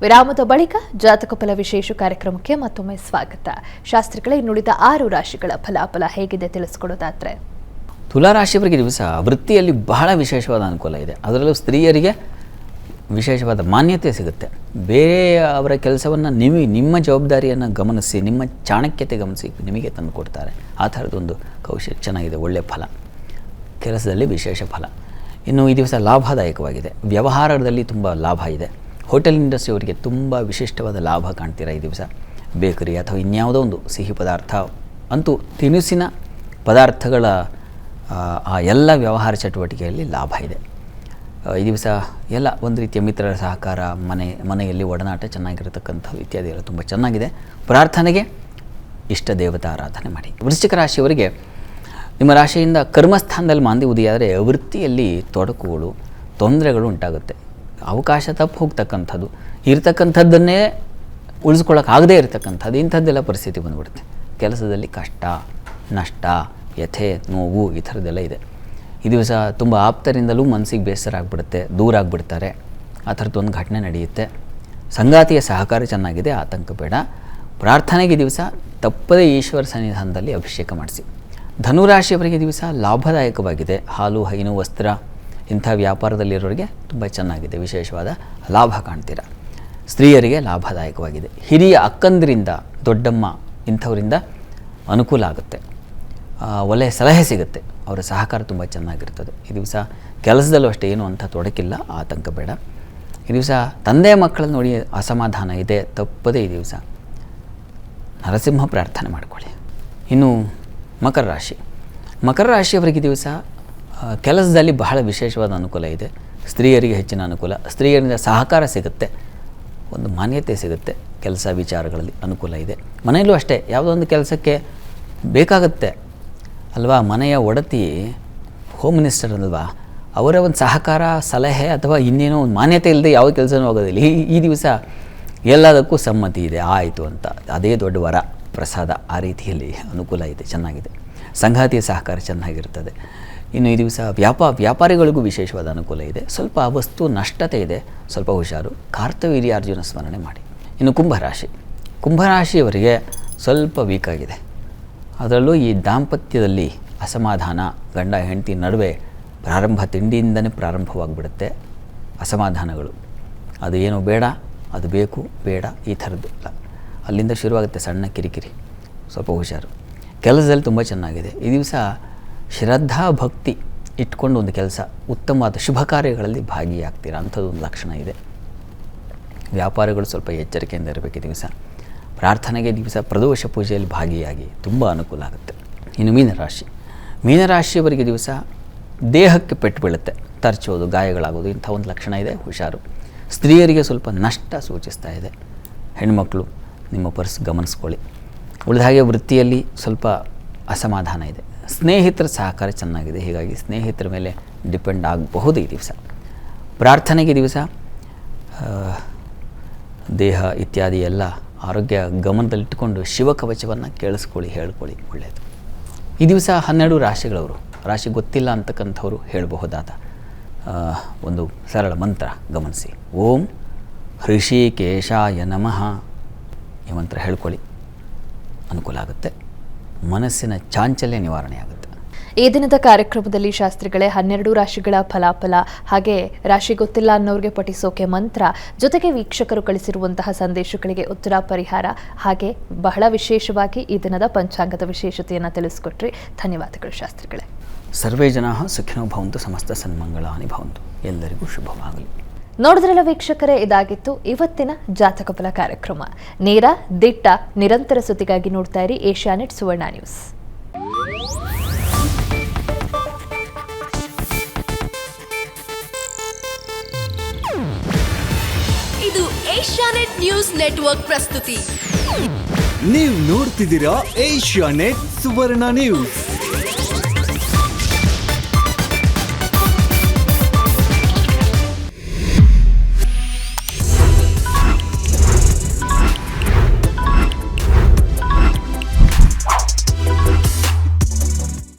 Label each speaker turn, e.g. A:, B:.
A: ವಿರಾಮದ ಬಳಿಕ ಜಾತಕ ಫಲ ವಿಶೇಷ ಕಾರ್ಯಕ್ರಮಕ್ಕೆ ಮತ್ತೊಮ್ಮೆ ಸ್ವಾಗತ. ಶಾಸ್ತ್ರಿಗಳೇ, ನುಡಿದ ಆರು ರಾಶಿಗಳ ಫಲಾಫಲ ಹೇಗಿದೆ ತಿಳಿಸ್ಕೊಡೋದಾದ್ರೆ?
B: ತುಲಾರಾಶಿಯವರಿಗೆ ದಿವಸ ವೃತ್ತಿಯಲ್ಲಿ ಬಹಳ ವಿಶೇಷವಾದ ಅನುಕೂಲ ಇದೆ. ಅದರಲ್ಲೂ ಸ್ತ್ರೀಯರಿಗೆ ವಿಶೇಷವಾದ ಮಾನ್ಯತೆ ಸಿಗುತ್ತೆ. ಬೇರೆ ಅವರ ಕೆಲಸವನ್ನು ನಿಮಿ, ನಿಮ್ಮ ಜವಾಬ್ದಾರಿಯನ್ನು ಗಮನಿಸಿ, ನಿಮ್ಮ ಚಾಣಕ್ಯತೆ ಗಮನಿಸಿ ನಿಮಗೆ ತಂದು ಕೊಡ್ತಾರೆ. ಆ ಥರದೊಂದು ಕೌಶಲ್ಯ. ಚೆನ್ನಾಗಿದೆ ಒಳ್ಳೆಯ ಫಲ. ಕೆಲಸದಲ್ಲಿ ವಿಶೇಷ ಫಲ. ಇನ್ನು ಈ ದಿವಸ ಲಾಭದಾಯಕವಾಗಿದೆ. ವ್ಯವಹಾರದಲ್ಲಿ ತುಂಬ ಲಾಭ ಇದೆ. ಹೋಟೆಲ್ ಇಂಡಸ್ಟ್ರಿ ಅವರಿಗೆ ತುಂಬ ವಿಶಿಷ್ಟವಾದ ಲಾಭ ಕಾಣ್ತೀರಾ ಈ ದಿವಸ? ಬೇಕರಿ ಅಥವಾ ಇನ್ಯಾವುದೋ ಒಂದು ಸಿಹಿ ಪದಾರ್ಥ ಅಂತೂ ತಿನಿಸಿನ ಪದಾರ್ಥಗಳ ಆ, ಎಲ್ಲ ವ್ಯವಹಾರ ಚಟುವಟಿಕೆಯಲ್ಲಿ ಲಾಭ ಇದೆ. ಈ ದಿವಸ ಎಲ್ಲ ಒಂದು ರೀತಿಯ ಮಿತ್ರರ ಸಹಕಾರ ಮನೆ ಮನೆಯಲ್ಲಿ ಒಡನಾಟ ಚೆನ್ನಾಗಿರತಕ್ಕಂಥವು ಇತ್ಯಾದಿ ಎಲ್ಲ ತುಂಬ ಚೆನ್ನಾಗಿದೆ. ಪ್ರಾರ್ಥನೆಗೆ ಇಷ್ಟ ದೇವತಾ ಆರಾಧನೆ ಮಾಡಿ. ವೃಶ್ಚಿಕ ರಾಶಿಯವರಿಗೆ ನಿಮ್ಮ ರಾಶಿಯಿಂದ ಕರ್ಮಸ್ಥಾನದಲ್ಲಿ ಮಾಂದಿ ಉದಿಯಾದರೆ ವೃತ್ತಿಯಲ್ಲಿ ತೊಡಕುಗಳು ತೊಂದರೆಗಳು ಉಂಟಾಗುತ್ತೆ. ಅವಕಾಶ ತಪ್ಪು ಹೋಗ್ತಕ್ಕಂಥದ್ದು. ಇರ್ತಕ್ಕಂಥದ್ದನ್ನೇ ಉಳಿಸ್ಕೊಳ್ಳೋಕ್ಕಾಗದೇ ಇರತಕ್ಕಂಥದ್ದು, ಇಂಥದ್ದೆಲ್ಲ ಪರಿಸ್ಥಿತಿ ಬಂದ್ಬಿಡುತ್ತೆ. ಕೆಲಸದಲ್ಲಿ ಕಷ್ಟ, ನಷ್ಟ ವ್ಯಥೆ ನೋವು ಈ ಥರದ್ದೆಲ್ಲ ಇದೆ. ಈ ದಿವಸ ತುಂಬ ಆಪ್ತರಿಂದಲೂ ಮನಸ್ಸಿಗೆ ಬೇಸರ ಆಗಿಬಿಡುತ್ತೆ, ದೂರ ಆಗಿಬಿಡ್ತಾರೆ. ಆ ಥರದ್ದೊಂದು ಘಟನೆ ನಡೆಯುತ್ತೆ. ಸಂಗಾತಿಯ ಸಹಕಾರ ಚೆನ್ನಾಗಿದೆ, ಆತಂಕ ಬೇಡ. ಪ್ರಾರ್ಥನೆಗೆ ದಿವಸ ತಪ್ಪದೇ ಈಶ್ವರ ಸನ್ನಿಧಾನದಲ್ಲಿ ಅಭಿಷೇಕ ಮಾಡಿಸಿ. ಧನುರಾಶಿಯವರಿಗೆ ದಿವಸ ಲಾಭದಾಯಕವಾಗಿದೆ. ಹಾಲು, ಹೈನು, ವಸ್ತ್ರ ಇಂಥ ವ್ಯಾಪಾರದಲ್ಲಿರೋರಿಗೆ ತುಂಬ ಚೆನ್ನಾಗಿದೆ, ವಿಶೇಷವಾದ ಲಾಭ ಕಾಣ್ತೀರ. ಸ್ತ್ರೀಯರಿಗೆ ಲಾಭದಾಯಕವಾಗಿದೆ. ಹಿರಿಯ ಅಕ್ಕಂದರಿಂದ, ದೊಡ್ಡಮ್ಮ ಇಂಥವರಿಂದ ಅನುಕೂಲ ಆಗುತ್ತೆ. ಒಳ್ಳೆಯ ಸಲಹೆ ಸಿಗುತ್ತೆ. ಅವರ ಸಹಕಾರ ತುಂಬ ಚೆನ್ನಾಗಿರ್ತದೆ. ಈ ದಿವಸ ಕೆಲಸದಲ್ಲೂ ಅಷ್ಟೇ ಏನು ಅಂತ ತೊಡಕಿಲ್ಲ, ಆತಂಕ ಬೇಡ. ಈ ದಿವಸ ತಂದೆ ಮಕ್ಕಳನ್ನು ನೋಡಿ ಅಸಮಾಧಾನ ಇದೆ, ತಪ್ಪದೇ ಈ ದಿವಸ ನರಸಿಂಹ ಪ್ರಾರ್ಥನೆ ಮಾಡಿಕೊಳ್ಳಿ. ಇನ್ನು ಮಕರ ರಾಶಿ. ಮಕರ ರಾಶಿಯವರಿಗೆ ದಿವಸ ಕೆಲಸದಲ್ಲಿ ಬಹಳ ವಿಶೇಷವಾದ ಅನುಕೂಲ ಇದೆ. ಸ್ತ್ರೀಯರಿಗೆ ಹೆಚ್ಚಿನ ಅನುಕೂಲ. ಸ್ತ್ರೀಯರಿಂದ ಸಹಕಾರ ಸಿಗುತ್ತೆ. ಒಂದು ಮಾನ್ಯತೆ ಸಿಗುತ್ತೆ. ಕೆಲಸ ವಿಚಾರಗಳಲ್ಲಿ ಅನುಕೂಲ ಇದೆ. ಮನೆಯಲ್ಲೂ ಅಷ್ಟೇ, ಯಾವುದೋ ಒಂದು ಕೆಲಸಕ್ಕೆ ಬೇಕಾಗುತ್ತೆ. ಅಲ್ವಾ, ಮನೆಯ ಒಡತಿ ಹೋಮ್ ಮಿನಿಸ್ಟರ್ ಅಲ್ವಾ, ಅವರ ಒಂದು ಸಹಕಾರ, ಸಲಹೆ ಅಥವಾ ಇನ್ನೇನೋ ಒಂದು ಮಾನ್ಯತೆ ಇಲ್ಲದೆ ಯಾವ ಕೆಲಸನೂ ಆಗೋದಿಲ್ಲ. ಈ ಈ ದಿವಸ ಎಲ್ಲದಕ್ಕೂ ಸಮ್ಮತಿ ಇದೆ. ಆಯಿತು ಅಂತ. ಅದೇ ದೊಡ್ಡ ವರ, ಪ್ರಸಾದ ಆ ರೀತಿಯಲ್ಲಿ ಅನುಕೂಲ ಇದೆ. ಚೆನ್ನಾಗಿದೆ. ಸಂಗಾತಿಯ ಸಹಕಾರ ಚೆನ್ನಾಗಿರ್ತದೆ. ಇನ್ನು ಈ ದಿವಸ ವ್ಯಾಪ, ವ್ಯಾಪಾರಿಗಳಿಗೂ ವಿಶೇಷವಾದ ಅನುಕೂಲ ಇದೆ. ಸ್ವಲ್ಪ ವಸ್ತು ನಷ್ಟತೆ ಇದೆ, ಸ್ವಲ್ಪ ಹುಷಾರು. ಕಾರ್ತವೀರ್ಯಾರ್ಜುನ ಸ್ಮರಣೆ ಮಾಡಿ. ಇನ್ನು ಕುಂಭರಾಶಿ. ಕುಂಭರಾಶಿಯವರಿಗೆ ಸ್ವಲ್ಪ ವೀಕ್ ಆಗಿದೆ. ಅದರಲ್ಲೂ ಈ ದಾಂಪತ್ಯದಲ್ಲಿ ಅಸಮಾಧಾನ, ಗಂಡ, ಹೆಂಡತಿ ನಡುವೆ ಪ್ರಾರಂಭ ತಿಂಡಿಯಿಂದನೇ ಪ್ರಾರಂಭವಾಗಿಬಿಡುತ್ತೆ ಅಸಮಾಧಾನಗಳು. ಅದು ಏನು ಬೇಡ, ಅದು ಬೇಕು, ಬೇಡ, ಈ ಥರದ್ದು ಅಲ್ಲಿಂದ ಶುರುವಾಗುತ್ತೆ ಸಣ್ಣ ಕಿರಿಕಿರಿ, ಸ್ವಲ್ಪ ಹುಷಾರು. ಕೆಲಸದಲ್ಲಿ ತುಂಬ ಚೆನ್ನಾಗಿದೆ. ಈ ದಿವಸ ಶ್ರದ್ಧಾ ಭಕ್ತಿ ಇಟ್ಕೊಂಡು ಒಂದು ಕೆಲಸ, ಉತ್ತಮವಾದ ಶುಭ ಕಾರ್ಯಗಳಲ್ಲಿ ಭಾಗಿಯಾಗ್ತೀರಾ? ಅಂಥದ್ದು ಒಂದು ಲಕ್ಷಣ ಇದೆ. ವ್ಯಾಪಾರಗಳು ಸ್ವಲ್ಪ ಎಚ್ಚರಿಕೆಯಿಂದ ಇರಬೇಕು ದಿವಸ. ಪ್ರಾರ್ಥನೆಗೆ ದಿವಸ ಪ್ರದೋಷ ಪೂಜೆಯಲ್ಲಿ ಭಾಗಿಯಾಗಿ ತುಂಬ ಅನುಕೂಲ ಆಗುತ್ತೆ. ಇನ್ನು ಮೀನರಾಶಿ. ಮೀನರಾಶಿಯವರಿಗೆ ದಿವಸ ದೇಹಕ್ಕೆ ಪೆಟ್ಟು ಬೀಳುತ್ತೆ. ತರ್ಚೋದು, ಗಾಯಗಳಾಗೋದು, ಇಂಥ ಒಂದು ಲಕ್ಷಣ ಇದೆ. ಹುಷಾರು. ಸ್ತ್ರೀಯರಿಗೆ ಸ್ವಲ್ಪ ನಷ್ಟ ಸೂಚಿಸ್ತಾ ಇದೆ. ಹೆಣ್ಮಕ್ಳು, ನಿಮ್ಮ ಪರ್ಸ್ ಗಮನಿಸ್ಕೊಳ್ಳಿ. ಉಳಿದ ಹಾಗೆ ವೃತ್ತಿಯಲ್ಲಿ ಸ್ವಲ್ಪ ಅಸಮಾಧಾನ ಇದೆ. ಸ್ನೇಹಿತರ ಸಹಕಾರ ಚೆನ್ನಾಗಿದೆ. ಹೀಗಾಗಿ ಸ್ನೇಹಿತರ ಮೇಲೆ ಡಿಪೆಂಡ್ ಆಗಬಹುದು ಈ ದಿವಸ. ಪ್ರಾರ್ಥನೆಗೆ ದಿವಸ ದೇಹ ಇತ್ಯಾದಿ ಎಲ್ಲ ಆರೋಗ್ಯ ಗಮನದಲ್ಲಿಟ್ಟುಕೊಂಡು ಶಿವಕವಚವನ್ನು ಕೇಳಿಸ್ಕೊಳ್ಳಿ, ಹೇಳ್ಕೊಳ್ಳಿ ಒಳ್ಳೆಯದು ಈ ದಿವಸ ಹನ್ನೆರಡು ರಾಶಿಗಳವರು, ರಾಶಿ ಗೊತ್ತಿಲ್ಲ ಅಂತಕ್ಕಂಥವ್ರು ಹೇಳಬಹುದಾದ ಒಂದು ಸರಳ ಮಂತ್ರ ಗಮನಿಸಿ. ಓಂ ಹೃಷಿಕೇಶಾಯ ನಮಃ. ಈ ಮಂತ್ರ ಹೇಳ್ಕೊಳ್ಳಿ. ಅನುಕೂಲ ಆಗುತ್ತೆ. ಮನಸ್ಸಿನ ಚಾಂಚಲ್ಯ ನಿವಾರಣೆ ಆಗುತ್ತೆ.
A: ಈ ದಿನದ ಕಾರ್ಯಕ್ರಮದಲ್ಲಿ ಶಾಸ್ತ್ರಿಗಳೇ ಹನ್ನೆರಡು ರಾಶಿಗಳ ಫಲಾಫಲ ಹಾಗೆ ರಾಶಿ ಗೊತ್ತಿಲ್ಲ ಅನ್ನೋರಿಗೆ ಪಠಿಸೋಕೆ ಮಂತ್ರ ಜೊತೆಗೆ ವೀಕ್ಷಕರು ಕಳಿಸಿರುವಂತಹ ಸಂದೇಶಗಳಿಗೆ ಉತ್ತರ ಪರಿಹಾರ ಹಾಗೆ ಬಹಳ ವಿಶೇಷವಾಗಿ ಈ ದಿನದ ಪಂಚಾಂಗದ ವಿಶೇಷತೆಯನ್ನು ತಿಳಿಸ್ಕೊಟ್ರಿ. ಧನ್ಯವಾದಗಳು ಶಾಸ್ತ್ರಿಗಳೇ.
B: ಸರ್ವೇ ಜನ ಸುಖಿನೋ ಭವಂತು ಸಮಸ್ತ ಸನ್ಮಂಗಳಾನಿ ಭವಂತು. ಎಲ್ಲರಿಗೂ ಶುಭವಾಗಲಿ.
A: ನೋಡಿದ್ರಲ್ಲ ವೀಕ್ಷಕರೇ ಇದಾಗಿತ್ತು ಇವತ್ತಿನ ಜಾತಕ ಫಲ ಕಾರ್ಯಕ್ರಮ. ನೇರ ದಿಟ್ಟ ನಿರಂತರ ಸುದ್ದಿಗಾಗಿ ನೋಡ್ತಾ ಇರಿ ಏಷ್ಯಾನೆಟ್ ಸುವರ್ಣ ನ್ಯೂಸ್.
C: ಇದು ಏಷ್ಯಾನೆಟ್ ನ್ಯೂಸ್ ನೆಟ್ವರ್ಕ್ ಪ್ರಸ್ತುತಿ.
D: ನೀವು ನೋಡ್ತಿದ್ದೀರಾ ಏಷ್ಯಾ ನೆಟ್ ಸುವರ್ಣ ನ್ಯೂಸ್.